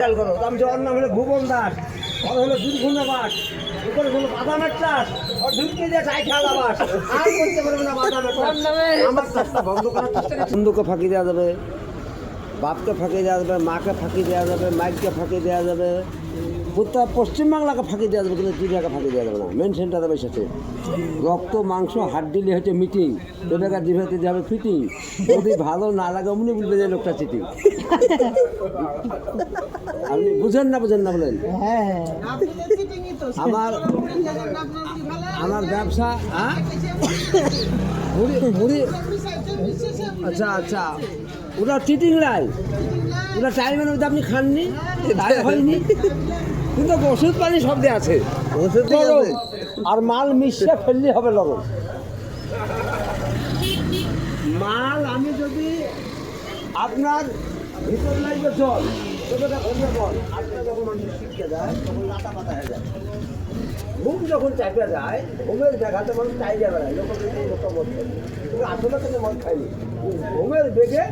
খেয়াল করো আমি যে নাম হলো ভুবন দাস ওর হলো দুর্গুণা বাস উপরে হলো বাদামের চাষ ওর ঢুকিয়ে দিয়ে চাই খেলা বাস আর করতে পারবে না বাদামের আমার চাষটা বন্ধ করার বন্ধুকে ফাঁকি দেওয়া যাবে বাপকে ফাঁকি দেওয়া যাবে মাকে ফাঁকি দেওয়া যাবে মাইককে ফাঁকি দেওয়া যাবে। পুত্তা পশ্চিমবাংলাকে ফাঁকি দেওয়া যাবে, কিন্তু চিড়িয়াকে ফাঁকি দেওয়া যাবে না। মেন সেন্টারে বসেছে রক্ত, মাংস হাট দিলে হচ্ছে মিটিং এবার জিভাতে যাবে ফিটিং যদি ভালো না লাগে, অমনি বলবে যে লোকটা চিটিং আপনি বুঝেন না বুঝেন না বলেন। আমার আমার ব্যবসা আচ্ছা আচ্ছা। ওটা চিটিং রায় ওটা টাইমের মধ্যে আপনি খাননি হয়নি। কিন্তু ওষুধ পানি সব দিয়ে আছে? ওষুধ। আর মাল মিশিয়ে ফেললে হবে লরম মাল আমি যদি আপনার ভিতর লাগবে জল তবে হয়ে বল। আপনার যখন মানুষ শিখতে যায় তখন লাটা পাতা হয়ে যায়। মুখ যখন চাপে যায় ঘুমের দেখাতে মানুষ চাইলে বেড়ায়। যখন এই লোকটা মদ খায়। কিন্তু আসলে মদ খায়নি। ঘুমের বেগে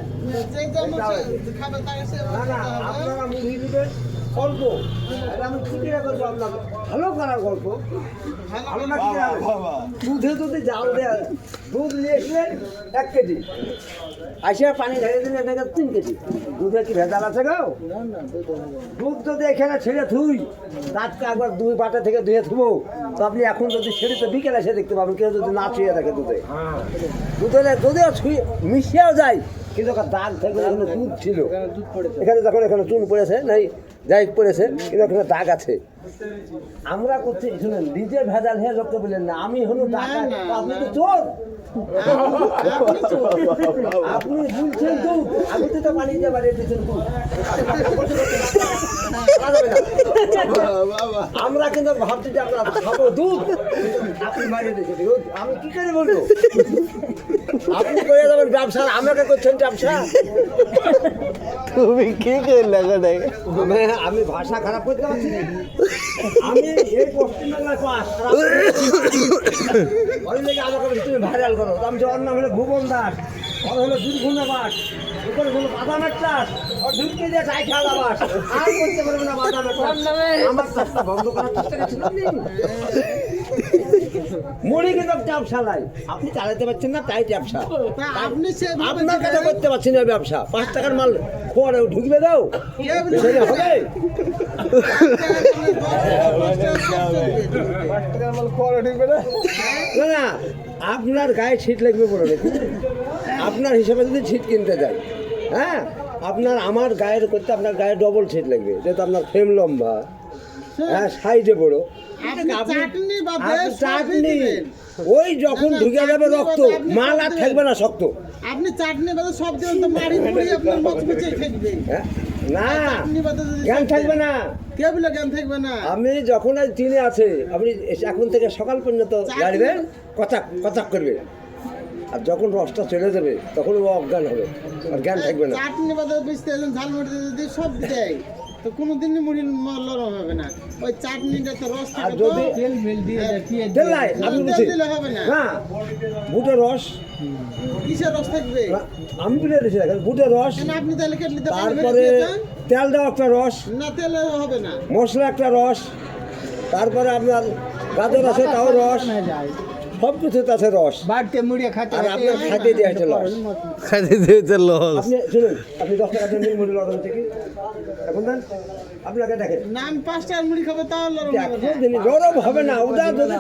না না আপনারা মুড়ি দিবেন এটা আমি ছুটিরা করব আপনার ভালো করার গল্প। ভালো না কি দুধে যদি জাল দেয়। দুধ নিয়ে এসলেন এক কেজি। আসিয়া পানি ঢেলে দিলে এটাকে তিন কেজি। দুধে কি ভেজাল আছে গো? দুধ যদি এখানে ছেড়ে থুই রাতকে একবার দুই বাটা থেকে ধুয়ে থুবো তো আপনি এখন যদি ছেড়ে তো বিকেলে এসে দেখতে পাবেন কেউ যদি না ছুঁয়ে থাকে দুধে। দুধে যদিও ছুঁয়ে মিশিয়েও যায়। কিন্তু দাগ থেকে এখানে দুধ ছিল। এখানে যখন এখানে চুন পড়েছে নাই যাই পড়েছে কিন্তু এখানে দাগ আছে। আমরা করছি শুনেন নিজে ভেজাল হয়ে লোককে বললেন না আমি হলো ডাকাত আপনি তো চোর। আপনি বলছেন দুধ আমি তো তো পানি দিয়ে বাড়িয়ে দিয়েছেন দুধ আমরা কিন্তু ভাবছি যে আমরা খাব দুধ। আপনি বাড়িয়ে দিয়েছেন। দুধ আমি কি করে বলব? আপনি করে যাবেন ব্যবসা আমাকে করছেন ব্যবসা? তুমি কি করলে কোথায় আমি ভাষা খারাপ করতে পারছি আমি এই পশ্চিমবাংলায় পাস ওই লেগে আমাকে তুমি ভাইরাল করো। আমি ওর নাম হলো ভুবন দাস ওর হলো দুর্গুণা বাস উপরে হলো বাদামের চাষ ওর ঢুকিয়ে দিয়ে চাই খেলা বাস। আর করতে পারবে না বাদামের চাষ। আমার চাষটা বন্ধ করার চেষ্টা করছিলাম মুড়ি কিন্তু ব্যবসা নাই আপনি চালাতে পারছেন না তাই ব্যবসা। আপনি আপনার কাছে করতে পারছি না ব্যবসা। পাঁচ টাকার মাল পরে ঢুকবে দাও। হবে? না না আপনার গায়ে ছিট লাগবে বলে আপনার হিসাবে যদি ছিট কিনতে যাই হ্যাঁ? আপনার আমার গায়ের করতে আপনার গায়ে ডবল ছিট লাগবে। যেহেতু আপনার ফ্রেম লম্বা। হ্যাঁ সাইডে বড়। আপনি চাটনি। ওই যখন না, না, ঢুকে যাবে রক্ত মাল আর। থাকবে না শক্ত। আপনি চাটনি বাদে সব দেবেন তো মারি মুড়ি আপনার মচমচে হ্যাঁ? না চাটনি বাদে জ্ঞান থাকবে না। কে বলে জ্ঞান থাকবে না। আমি যখন আজ দিনে আছে আপনি এস- এখন থেকে সকাল পর্যন্ত গাড়বেন কথা কথা করবে। আর যখন রসটা চলে যাবে তখন ও অজ্ঞান হবে। আর জ্ঞান থাকবে না। চাটনি বাদে বুঝতে ঝালমুড়ি যদি সব দেয়। তো কোনোদিনই মুড়ির ম- লরম হবে না। ওই চাটনিটা তো রস আর থাকে তো যদি হ্যাঁ, তেল নাই তেল বুঝছি দিলে হবে না। না। বুটের রস। কিসের রস থাকবে? না, আমি বলে দেখেন বুটের রস। আপনি তাহলে কেটলিতে পানি তারপরে তেল দেওয়া একটা রস। না তেলে হবে না। মশলা একটা রস। তারপরে আপনার গাজর আছে তাও রস। সব কিছুতে আছে রস। বাড়তে মুড়িয়ে খাতে আর আপনার খাইতে দেওয়া হচ্ছে রস খাইতে দিয়েছে লস। আপনি শুনুন আপনি দশ টাকা দেন মুড়ি লড়াই হচ্ছে কি? এখন দেন আপনাকে দেখেন। নাম পাঁচটার মুড়ি খাবে না। গরম হবে না ওটা যদি